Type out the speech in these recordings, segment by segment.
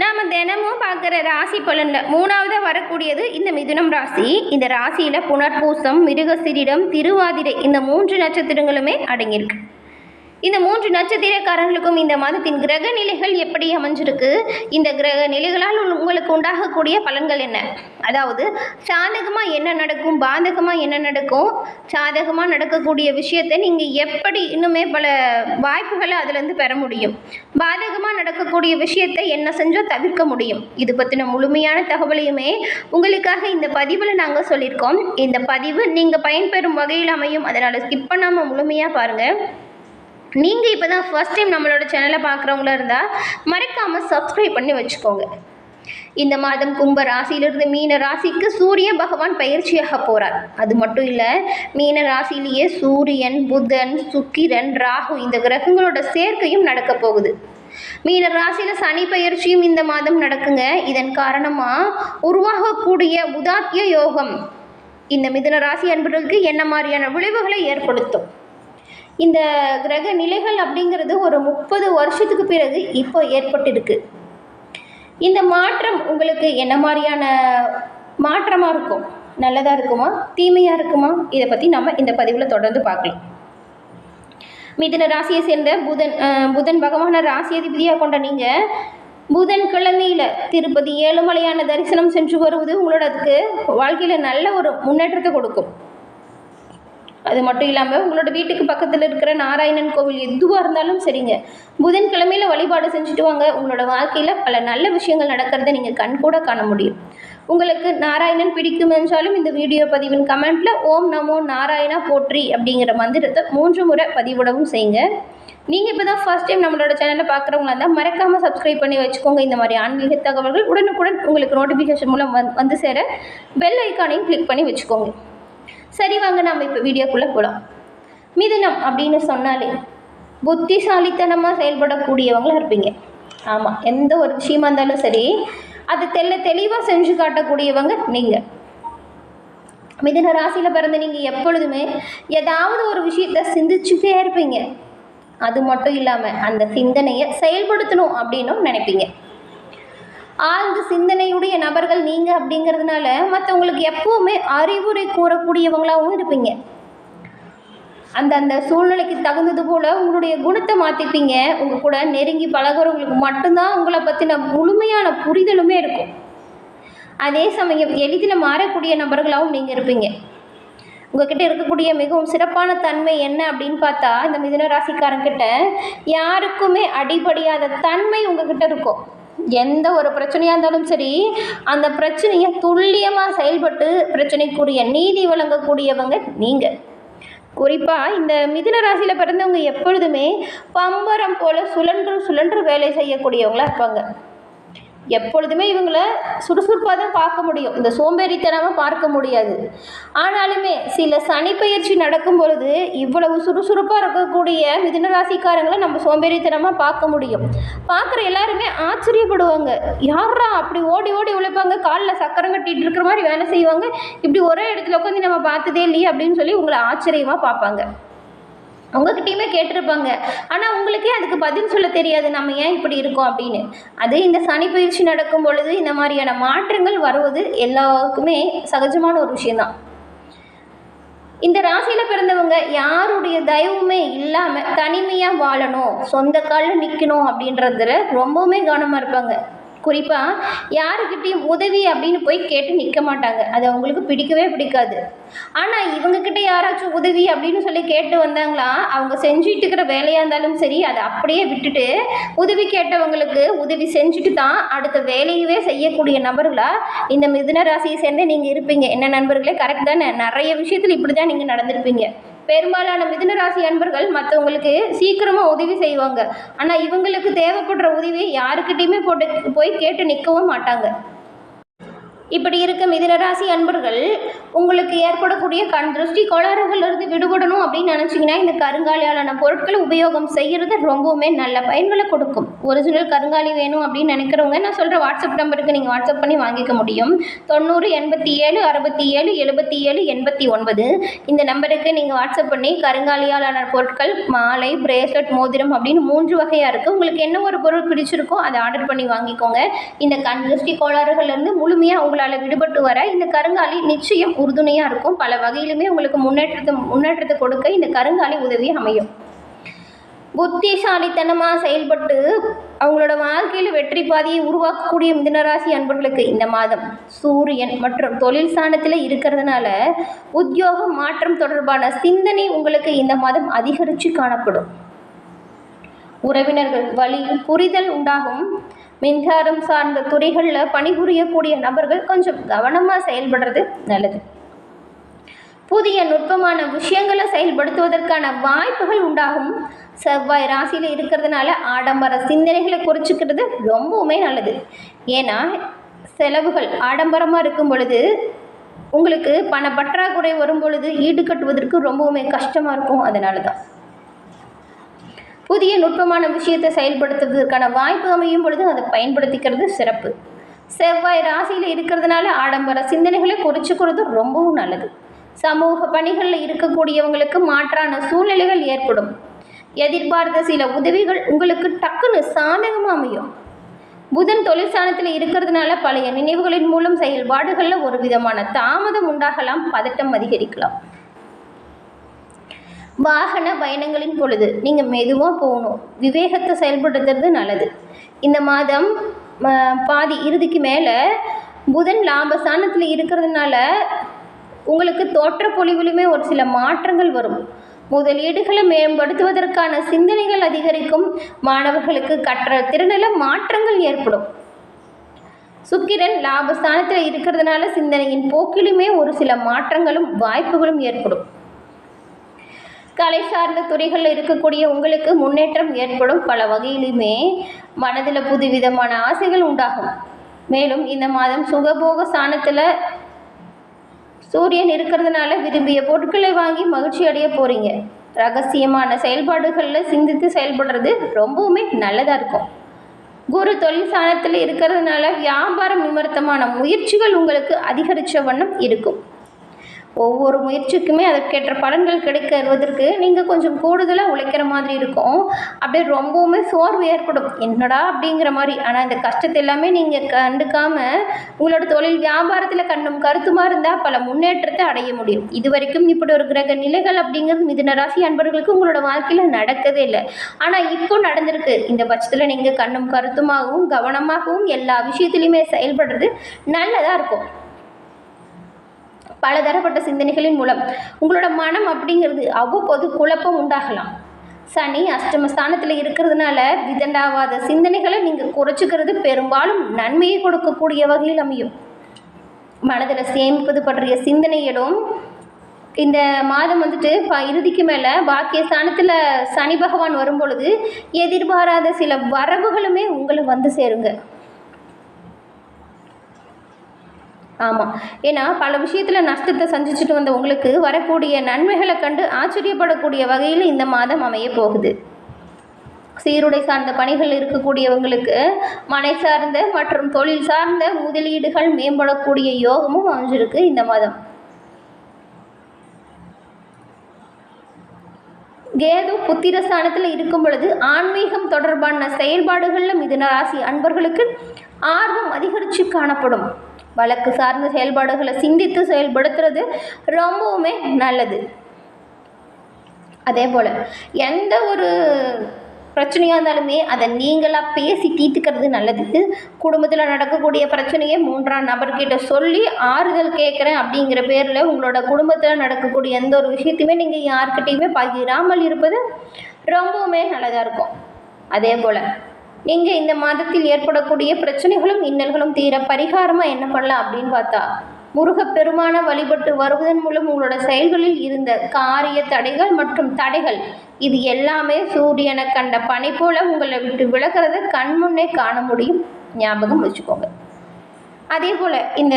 நாம் தினமும் பார்க்குற ராசி பலனில் மூணாவதாக வரக்கூடியது இந்த மிதுனம் ராசி. இந்த ராசியில் புனர்பூசம் மிருகசிரிடம் திருவாதிரை இந்த மூன்று நட்சத்திரங்களுமே அடங்கியிருக்கு. இந்த மூன்று நட்சத்திரக்காரங்களுக்கும் இந்த மாதத்தின் கிரக நிலைகள் எப்படி அமைஞ்சிருக்கு? இந்த கிரக நிலைகளால் உங்களுக்கு உண்டாகக்கூடிய பலன்கள் என்ன? அதாவது சாதகமாக என்ன நடக்கும் பாதகமாக என்ன நடக்கும் சாதகமாக நடக்கக்கூடிய விஷயத்தை நீங்கள் எப்படி இன்னுமே பல வாய்ப்புகளை அதுலேருந்து பெற முடியும். பாதகமாக நடக்கக்கூடிய விஷயத்தை என்ன செஞ்சால் தவிர்க்க முடியும். இது பற்றின முழுமையான தகவலையுமே உங்களுக்காக இந்த பதிவில் நாங்கள் சொல்லியிருக்கோம். இந்த பதிவு நீங்கள் பயன்பெறும் வகையில் அமையும். அதனால் ஸ்கிப் பண்ணாமல் முழுமையாக பாருங்கள் நீங்கள் இப்போ தான் ஃபர்ஸ்ட் டைம் நம்மளோட சேனலை பார்க்குறவங்களா இருந்தால் மறக்காமல் சப்ஸ்கிரைப் பண்ணி வச்சுக்கோங்க. இந்த மாதம் கும்ப ராசியிலிருந்து மீன ராசிக்கு சூரிய பகவான் பயிற்சியாக போகிறார் அது மட்டும் இல்லை மீன ராசியிலேயே சூரியன் புதன் சுக்கிரன் ராகு இந்த கிரகங்களோட சேர்க்கையும் நடக்க போகுது. மீன ராசியில் சனி பயிற்சியும் இந்த மாதம் நடக்குங்க. இதன் காரணமாக உருவாகக்கூடிய உதாத்திய யோகம். இந்த மிதுன ராசி அன்பர்களுக்கு என்ன மாதிரியான விளைவுகளை ஏற்படுத்தும்? இந்த கிரக நிலைகள் அப்படிங்கிறது ஒரு முப்பது வருஷத்துக்கு பிறகு இப்போ ஏற்பட்டிருக்கு. இந்த மாற்றம் உங்களுக்கு என்ன மாதிரியான மாற்றமாக இருக்கும்? நல்லதாக இருக்குமா? தீமையாக இருக்குமா? இதை பற்றி நம்ம இந்த பதிவில் தொடர்ந்து பார்க்கலாம். மிதுன ராசியை சேர்ந்த புதன் புதன் பகவான ராசி அதிபதியாக கொண்ட நீங்கள் புதன் கிழமையில் திருப்பதி ஏழுமலையான தரிசனம் சென்று வருவது உங்களோட அதுக்கு வாழ்க்கையில் நல்ல ஒரு முன்னேற்றத்தை கொடுக்கும். அது மட்டும் இல்லாமல் உங்களோட வீட்டுக்கு பக்கத்தில் இருக்கிற நாராயணன் கோவில் எதுவாக இருந்தாலும் சரிங்க. புதன்கிழமையில் வழிபாடு செஞ்சுட்டு வாங்க. உங்களோட வாழ்க்கையில் பல நல்ல விஷயங்கள் நடக்கிறத நீங்கள் கண் கூட காண முடியும். உங்களுக்கு நாராயணன் பிடிக்கும் என்றாலும் இந்த வீடியோ பதிவின் கமெண்ட்டில் ஓம் நமோ நாராயணா போற்றி அப்படிங்கிற மந்திரத்தை மூன்று முறை பதிவிடவும் செய்யுங்க. நீங்கள் இப்போ தான் ஃபர்ஸ்ட் டைம் நம்மளோட சேனலை பார்க்குறவங்களா இருந்தால் மறக்காமல் சப்ஸ்கிரைப் பண்ணி வச்சுக்கோங்க. இந்த மாதிரி ஆன்மீக தகவல்கள் உடனுக்குடன் உங்களுக்கு நோட்டிஃபிகேஷன் மூலம் வந்து வந்து சேர பெல் ஐக்கானையும் கிளிக் பண்ணி வச்சுக்கோங்க. சரி வாங்க நம்ம இப்போ வீடியோக்குள்ளே போகலாம் மிதுனம் அப்படின்னு சொன்னாலே புத்திசாலித்தனமாக செயல்படக்கூடியவங்களாக இருப்பீங்க. ஆமாம் எந்த ஒரு விஷயமா இருந்தாலும் சரி அது தெல்ல தெளிவாக செஞ்சு காட்டக்கூடியவங்க நீங்கள் மிதுன ராசியில் பிறந்த நீங்கள் எப்பொழுதுமே ஏதாவது ஒரு விஷயத்த சிந்திச்சுட்டே இருப்பீங்க. அது மட்டும் இல்லாமல் அந்த சிந்தனையை செயல்படுத்தணும் அப்படின்னும் நினைப்பீங்க. ஆழ்ந்த சிந்தனையுடைய நபர்கள் நீங்கள் அப்படிங்கிறதுனால மற்றவங்களுக்கு எப்பவுமே அறிவுரை கூறக்கூடியவங்களாகவும் இருப்பீங்க. அந்த அந்த சூழ்நிலைக்கு தகுந்தது போல் உங்களுடைய குணத்தை மாற்றிப்பீங்க உங்கள் கூட நெருங்கி பழகுறவங்களுக்கு மட்டும்தான் உங்களை பற்றின முழுமையான புரிதலுமே இருக்கும். அதே சமயம் எளிதில் மாறக்கூடிய நபர்களாகவும் நீங்கள் இருப்பீங்க. உங்ககிட்ட இருக்கக்கூடிய மிகவும் சிறப்பான தன்மை என்ன அப்படின்னு பார்த்தா இந்த மிதுன ராசிக்காரங்கிட்ட யாருக்குமே அடிபடியாத தன்மை உங்ககிட்ட இருக்கும். எந்த ஒரு பிரச்சனையாக இருந்தாலும் சரி அந்த பிரச்சனையை துல்லியமாக செயல்பட்டு பிரச்சனைக்குரிய நீதி வழங்கக்கூடியவங்க நீங்கள் குறிப்பாக இந்த மிதுன ராசியில் பிறந்தவங்க எப்பொழுதுமே பம்பரம் போல் சுழன்று சுழன்று வேலை செய்யக்கூடியவங்களா இருப்பாங்க. எப்பொழுதுமே இவங்கள சுறுசுறுப்பாக தான் பார்க்க முடியும். இந்த சோம்பேறித்தனமாக பார்க்க முடியாது. ஆனாலுமே சில சனி பயிற்சி நடக்கும் பொழுது இவ்வளவு சுறுசுறுப்பாக இருக்கக்கூடிய மிதுன ராசிக்காரங்களை நம்ம சோம்பேறித்தனமாக பார்க்க முடியும். பார்க்குற எல்லாருமே ஆச்சரியப்படுவாங்க. யாரா அப்படி ஓடி ஓடி உழைப்பாங்க? காலில் சக்கரம் கட்டிகிட்டு இருக்கிற மாதிரி வேலை செய்வாங்க. இப்படி ஒரே இடத்துல உட்காந்து நம்ம பார்த்ததே இல்லையே அப்படின்னு சொல்லி உங்களை ஆச்சரியமாக பார்ப்பாங்க. உங்ககிட்டயுமே கேட்டிருப்பாங்க. ஆனால் உங்களுக்கே அதுக்கு பதில் சொல்ல தெரியாது. நம்ம ஏன் இப்படி இருக்கோம் அப்படின்னு. அது இந்த சனி பயிற்சி நடக்கும் பொழுது இந்த மாதிரியான மாற்றங்கள் வருவது எல்லாருக்குமே சகஜமான ஒரு விஷயம்தான். இந்த ராசியில் பிறந்தவங்க யாருடைய தயவுமே இல்லாமல் தனிமையாக வாழணும் சொந்த காலில் நிற்கணும் அப்படின்றதுல ரொம்பவுமே கவனமாக இருப்பாங்க. குறிப்பாக யாருக்கிட்டேயும் உதவி அப்படின்னு போய் கேட்டு நிற்க மாட்டாங்க. அது அவங்களுக்கு பிடிக்கவே பிடிக்காது. ஆனால் இவங்கக்கிட்ட யாராச்சும் உதவி அப்படின்னு சொல்லி கேட்டு வந்தாங்களா அவங்க செஞ்சுட்டு இருக்கிற வேலையாக இருந்தாலும் சரி அதை அப்படியே விட்டுட்டு உதவி கேட்டவங்களுக்கு உதவி செஞ்சுட்டு தான் அடுத்த வேலையவே செய்யக்கூடிய நபர்களாக இந்த மிதுன ராசியை சேர்ந்தே நீங்கள் இருப்பீங்க. என்ன நண்பர்களே கரெக்ட் தானே? நிறைய விஷயத்தில் இப்படி தான் நீங்கள் நடந்திருப்பீங்க. பெரும்பாலான மிதுனராசி அன்பர்கள் மற்றவங்களுக்கு சீக்கிரமாக உதவி செய்வாங்க. ஆனால் இவங்களுக்கு தேவைப்படுற உதவியை யாருக்கிட்டேயுமே போட்டு போய் கேட்டு நிற்கவும் மாட்டாங்க. இப்படி இருக்க மிதனராசி அன்பர்கள் உங்களுக்கு ஏற்படக்கூடிய கண் திருஷ்டி கோளாறுகளிலிருந்து விடுபடணும் அப்படின்னு நினச்சிங்கன்னா இந்த கருங்காலியாலான பொருட்களை உபயோகம் செய்கிறது ரொம்பவுமே நல்ல பயன்களை கொடுக்கும். ஒரிஜினல் கருங்காலி வேணும் அப்படின்னு நினைக்கிறவங்க நான் சொல்கிற வாட்ஸ்அப் நம்பருக்கு நீங்கள் வாட்ஸ்அப் பண்ணி வாங்கிக்க முடியும். தொண்ணூறு எண்பத்தி ஏழு அறுபத்தி ஏழு எழுபத்தி ஏழு எண்பத்தி ஒன்பது. இந்த நம்பருக்கு நீங்கள் வாட்ஸ்அப் பண்ணி கருங்காலியாலான பொருட்கள் மாலை பிரேஸ்லெட் மோதிரம் அப்படின்னு மூன்று வகையாக இருக்குது உங்களுக்கு என்ன ஒரு பொருள் பிடிச்சிருக்கோ அதை ஆர்டர் பண்ணி வாங்கிக்கோங்க. இந்த கண் திருஷ்டி கோளாறுகள்லேருந்து முழுமையாக உங்களால் விடுபட்டு வர இந்த கருங்காலி நிச்சயம் உறுதுணையாக இருக்கும். பல வகையிலுமே உங்களுக்கு முன்னேற்றத்தை முன்னேற்றத்தை கொடுக்க இந்த கருங்காலி உதவி அமையும். புத்திசாலித்தனமாக செயல்பட்டு அவங்களோட வாழ்க்கையில் வெற்றி பாதையை உருவாக்கக்கூடிய மிதனராசி அன்பர்களுக்கு இந்த மாதம் சூரியன் மற்றும் தொழில் ஸ்தானத்தில் இருக்கிறதுனால உத்தியோக மாற்றம் தொடர்பான சிந்தனை உங்களுக்கு இந்த மாதம் அதிகரித்து காணப்படும். உறவினர்கள் வழி புரிதல் உண்டாகும். மின்சாரம் சார்ந்த துறைகளில் பணிபுரியக்கூடிய நபர்கள் கொஞ்சம் கவனமாக செயல்படுறது நல்லது. புதிய நுட்பமான விஷயங்களை செயல்படுத்துவதற்கான வாய்ப்புகள் உண்டாகும். செவ்வாய் ராசியில் இருக்கிறதுனால ஆடம்பர சிந்தனைகளை குறைச்சிக்கிறது ரொம்பவுமே நல்லது. ஏன்னா செலவுகள் ஆடம்பரமாக இருக்கும் பொழுது உங்களுக்கு பண பற்றாக்குறை வரும் பொழுது ஈடுகட்டுவதற்கு ரொம்பவுமே கஷ்டமாக இருக்கும். அதனால தான் புதிய நுட்பமான விஷயத்தை செயல்படுத்துவதற்கான வாய்ப்பு அமையும் பொழுது அதை பயன்படுத்திக்கிறது சிறப்பு. செவ்வாய் ராசியில் இருக்கிறதுனால ஆடம்பர சிந்தனைகளை குறைச்சிக்கிறது ரொம்பவும் நல்லது. சமூக பணிகளில் இருக்கக்கூடியவங்களுக்கு மாற்றான சூழ்நிலைகள் ஏற்படும். எதிர்பார்த்த சில உதவிகள் உங்களுக்கு டக்குன்னு சாதகமாக அமையும். புதன் தொழிற்சாலத்தில் இருக்கிறதுனால பழைய நினைவுகளின் மூலம் செயல்பாடுகளில் ஒரு விதமான தாமதம் உண்டாகலாம் பதட்டம் அதிகரிக்கலாம். வாகன பயணங்களின் பொழுது நீங்கள் மெதுவாக போகணும். விவேகத்தை செயல்படுத்துறது நல்லது. இந்த மாதம் பாதி இறுதிக்கு மேலே புதன் லாபஸ்தானத்தில் இருக்கிறதுனால உங்களுக்கு தோற்ற பொலிவிலுமே ஒரு சில மாற்றங்கள் வரும். முதலீடுகளை மேம்படுத்துவதற்கான சிந்தனைகள் அதிகரிக்கும். மாணவர்களுக்கு கற்ற திறனில் மாற்றங்கள் ஏற்படும். சுக்கிரன் லாபஸ்தானத்தில் இருக்கிறதுனால சிந்தனையின் போக்கிலுமே ஒரு சில மாற்றங்களும் வாய்ப்புகளும் ஏற்படும். கலை சார்ந்த துறைகளில் இருக்கக்கூடிய உங்களுக்கு முன்னேற்றம் ஏற்படும் பல வகையிலுமே மனதில் புதுவிதமான ஆசைகள் உண்டாகும். மேலும் இந்த மாதம் சுகபோக சாணத்தில் சூரியன் இருக்கிறதுனால விரும்பிய பொருட்களை வாங்கி மகிழ்ச்சி அடைய போகிறீங்க ரகசியமான செயல்பாடுகளில் சிந்தித்து செயல்படுறது ரொம்பவுமே நல்லதாக இருக்கும். குரு தொழில் சாணத்தில் இருக்கிறதுனால வியாபாரம் நிமித்தமான முயற்சிகள் உங்களுக்கு அதிகரித்த வண்ணம் இருக்கும். ஒவ்வொரு முயற்சிக்குமே அதற்கேற்ற பலன்கள் கிடைக்கிறதற்கு நீங்கள் கொஞ்சம் கூடுதலாக உழைக்கிற மாதிரி இருக்கும். அப்படியே ரொம்பவுமே சோர்வு ஏற்படும். என்னடா அப்படிங்கிற மாதிரி. ஆனால் இந்த கஷ்டத்தை எல்லாமே நீங்கள் கண்டுக்காமல் உங்களோட தொழில் வியாபாரத்தில் கண்ணும் கருத்துமாக இருந்தால் பல முன்னேற்றத்தை அடைய முடியும். இது வரைக்கும் இப்படி ஒரு கிரக நிலைகள் அப்படிங்கிறது மிதுன ராசி அன்பர்களுக்கு உங்களோட வாழ்க்கையில் நடக்கவே இல்லை. ஆனால் இப்போ நடந்திருக்கு. இந்த பட்சத்தில் நீங்கள் கண்ணும் கருத்துமாகவும் கவனமாகவும் எல்லா விஷயத்துலையுமே செயல்படுறது நல்லதாக இருக்கும். பலதரப்பட்ட சிந்தனைகளின் மூலம் உங்களோட மனம் அப்படிங்கிறது அவ்வப்போது குழப்பம் உண்டாகலாம். சனி அஷ்டமஸ்தானத்தில் இருக்கிறதுனால விதண்டாவாத சிந்தனைகளை நீங்கள் குறைச்சிக்கிறது பெரும்பாலும் நன்மையை கொடுக்கக்கூடிய வகையில் அமையும். மனதில் சேமிப்பது பற்றிய சிந்தனையிலும் இந்த மாதம் வந்துட்டு ப இறுதிக்கு மேலே பாக்கிய ஸ்தானத்தில் சனி பகவான் வரும் பொழுது எதிர்பாராத சில வரவுகளுமே உங்களை வந்து சேருங்க. ஆமாம் ஏன்னா பல விஷயத்தில் நஷ்டத்தை சந்திச்சுட்டு வந்த உங்களுக்கு வரக்கூடிய நன்மைகளை கண்டு ஆச்சரியப்படக்கூடிய வகையில் இந்த மாதம் அமைய போகுது. சீருடை சார்ந்த பணிகள் இருக்கக்கூடியவங்களுக்கு மனை சார்ந்த மற்றும் தொழில் சார்ந்த முதலீடுகள் மேம்படக்கூடிய யோகமும் அமைஞ்சிருக்கு இந்த மாதம். கேது புத்திரஸ்தானத்தில் இருக்கும் பொழுது ஆன்மீகம் தொடர்பான செயல்பாடுகளில் மிதுன ராசி அன்பர்களுக்கு ஆர்வம் அதிகரித்து காணப்படும். வழக்கு சார்ந்த செயல்பாடுகளை சிந்தித்து செயல்படுத்துறது ரொம்பவுமே நல்லது. அதே போல் எந்த ஒரு பிரச்சனையாக இருந்தாலுமே அதை நீங்களாக பேசி தீர்த்துக்கிறது நல்லது. குடும்பத்தில் நடக்கக்கூடிய பிரச்சனையை மூன்றாம் நபர்கிட்ட சொல்லி ஆறுதல் கேட்குறேன் அப்படிங்கிற பேரில் உங்களோட குடும்பத்தில் நடக்கக்கூடிய எந்த ஒரு விஷயத்தையுமே நீங்கள் யார்கிட்டையுமே பகிராமல் இருப்பது ரொம்பவுமே நல்லதாக இருக்கும். அதே போல் நீங்கள் இந்த மாதத்தில் ஏற்படக்கூடிய பிரச்சனைகளும் இன்னல்களும் தீர பரிகாரமாக என்ன பண்ணலாம் அப்படின்னு பார்த்தா முருகப்பெருமான வழிபட்டு வருவதன் மூலம் உங்களோட செயல்களில் இருந்த காரிய தடைகள் மற்றும் தடைகள் இது எல்லாமே சூரியனை கண்ட பனி போல உங்களை விட்டு விலகிறத கண்முன்னே காண முடியும். ஞாபகம் வச்சுக்கோங்க. அதே போல் இந்த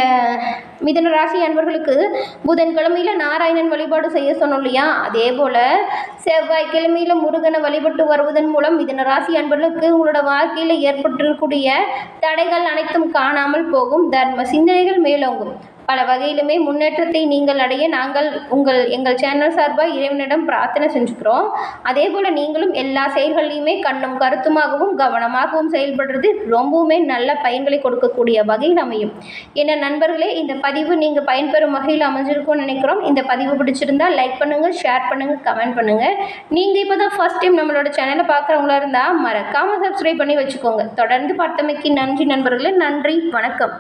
மிதன ராசி அன்பர்களுக்கு புதன்கிழமையில் நாராயணன் வழிபாடு செய்ய சொன்னோம் இல்லையா? அதே போல் செவ்வாய்க்கிழமையில் முருகனை வழிபட்டு வருவதன் மூலம் மிதன ராசி அன்பர்களுக்கு உங்களோட வாழ்க்கையில் ஏற்பட்டிருக்கக்கூடிய தடைகள் அனைத்தும் காணாமல் போகும். தர்ம சிந்தனைகள் மேலோங்கும். பல வகையிலுமே முன்னேற்றத்தை நீங்கள் அடைய நாங்கள் உங்கள் எங்கள் சேனல் சார்பாக இறைவனிடம் பிரார்த்தனை செஞ்சுக்கிறோம். அதே போல் நீங்களும் எல்லா செயல்கள்லையுமே கண்ணும் கருத்துமாகவும் கவனமாகவும் செயல்படுறது ரொம்பவுமே நல்ல பயன்களை கொடுக்கக்கூடிய வகையில் அமையும். என்ன நண்பர்களே இந்த பதிவு நீங்கள் பயன்பெறும் வகையில் அமைஞ்சிருக்கும்னு நினைக்கிறோம். இந்த பதிவு பிடிச்சிருந்தா லைக் பண்ணுங்கள் ஷேர் பண்ணுங்கள் கமெண்ட் பண்ணுங்கள் நீங்கள் இப்போ தான் ஃபஸ்ட் டைம் நம்மளோட சேனலை பார்க்குறவங்களா இருந்தால் மறக்காமல் சப்ஸ்கிரைப் பண்ணி வச்சுக்கோங்க. தொடர்ந்து பார்த்தமைக்கு நன்றி நண்பர்களே நன்றி வணக்கம்.